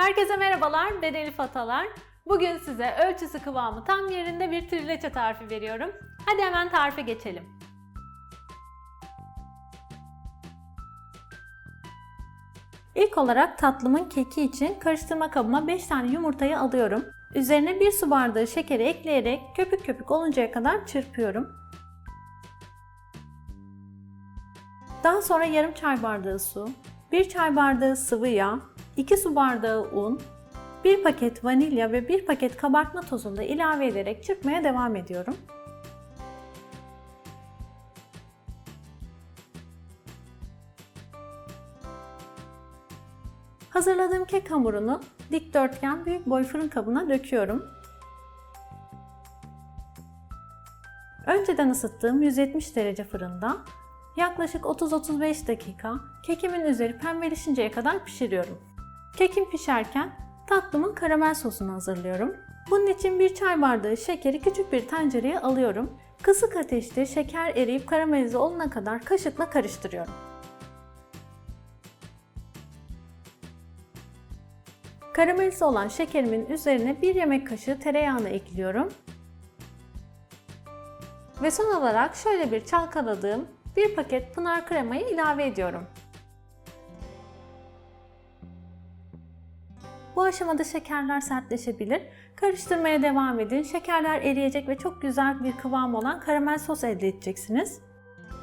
Herkese merhabalar, ben Elif Atalar. Bugün size ölçüsü kıvamı tam yerinde bir trileçe tarifi veriyorum. Hadi hemen tarife geçelim. İlk olarak tatlımın keki için karıştırma kabıma 5 tane yumurtayı alıyorum. Üzerine 1 su bardağı şekeri ekleyerek köpük köpük oluncaya kadar çırpıyorum. Daha sonra yarım çay bardağı su, 1 çay bardağı sıvı yağ, 2 su bardağı un, 1 paket vanilya ve 1 paket kabartma tozunu da ilave ederek çırpmaya devam ediyorum. Hazırladığım kek hamurunu dikdörtgen büyük boy fırın kabına döküyorum. Önceden ısıttığım 170 derece fırında yaklaşık 30-35 dakika kekimin üzeri pembeleşinceye kadar pişiriyorum. Kekim pişerken tatlımın karamel sosunu hazırlıyorum. Bunun için bir çay bardağı şekeri küçük bir tencereye alıyorum. Kısık ateşte şeker eriyip karamelize olana kadar kaşıkla karıştırıyorum. Karamelize olan şekerimin üzerine bir yemek kaşığı tereyağını ekliyorum. Ve son olarak şöyle bir çalkaladığım bir paket pınar kremayı ilave ediyorum. Bu aşamada şekerler sertleşebilir. Karıştırmaya devam edin. Şekerler eriyecek ve çok güzel bir kıvam olan karamel sos elde edeceksiniz.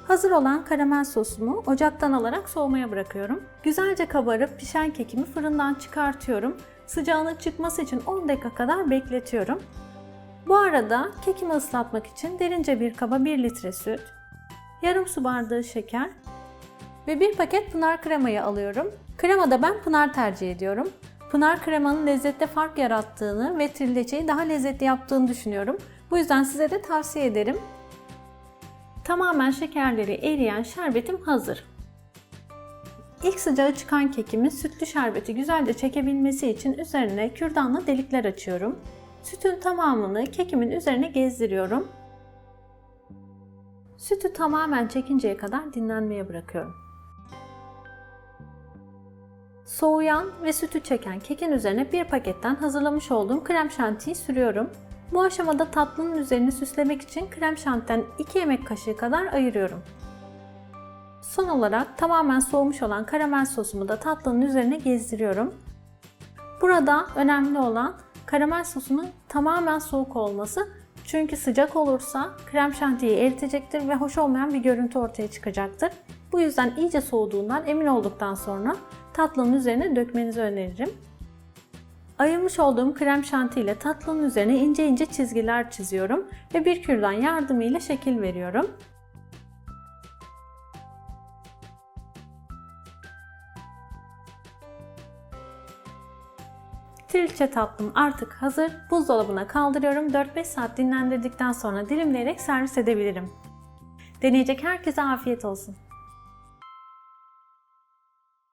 Hazır olan karamel sosumu ocaktan alarak soğumaya bırakıyorum. Güzelce kabarıp pişen kekimi fırından çıkartıyorum. Sıcağının çıkması için 10 dakika kadar bekletiyorum. Bu arada kekimi ıslatmak için derince bir kaba 1 litre süt, yarım su bardağı şeker ve bir paket pınar kremayı alıyorum. Kremada ben pınar tercih ediyorum. Pınar kremanın lezzette fark yarattığını ve trileçeyi daha lezzetli yaptığını düşünüyorum. Bu yüzden size de tavsiye ederim. Tamamen şekerleri eriyen şerbetim hazır. İlk sıcağı çıkan kekimin sütlü şerbeti güzelce çekebilmesi için üzerine kürdanla delikler açıyorum. Sütün tamamını kekimin üzerine gezdiriyorum. Sütü tamamen çekinceye kadar dinlenmeye bırakıyorum. Soğuyan ve sütü çeken kekin üzerine bir paketten hazırlamış olduğum krem şantiyi sürüyorum. Bu aşamada tatlının üzerini süslemek için krem şantiden 2 yemek kaşığı kadar ayırıyorum. Son olarak tamamen soğumuş olan karamel sosumu da tatlının üzerine gezdiriyorum. Burada önemli olan karamel sosunun tamamen soğuk olması. Çünkü sıcak olursa krem şantiyi eritecektir ve hoş olmayan bir görüntü ortaya çıkacaktır. Bu yüzden iyice soğuduğundan emin olduktan sonra tatlının üzerine dökmenizi öneririm. Ayırmış olduğum krem şanti ile tatlının üzerine ince ince çizgiler çiziyorum ve bir kürdan yardımıyla şekil veriyorum. Trilce tatlım artık hazır. Buzdolabına kaldırıyorum. 4-5 saat dinlendirdikten sonra dilimleyerek servis edebilirim. Deneyecek herkese afiyet olsun.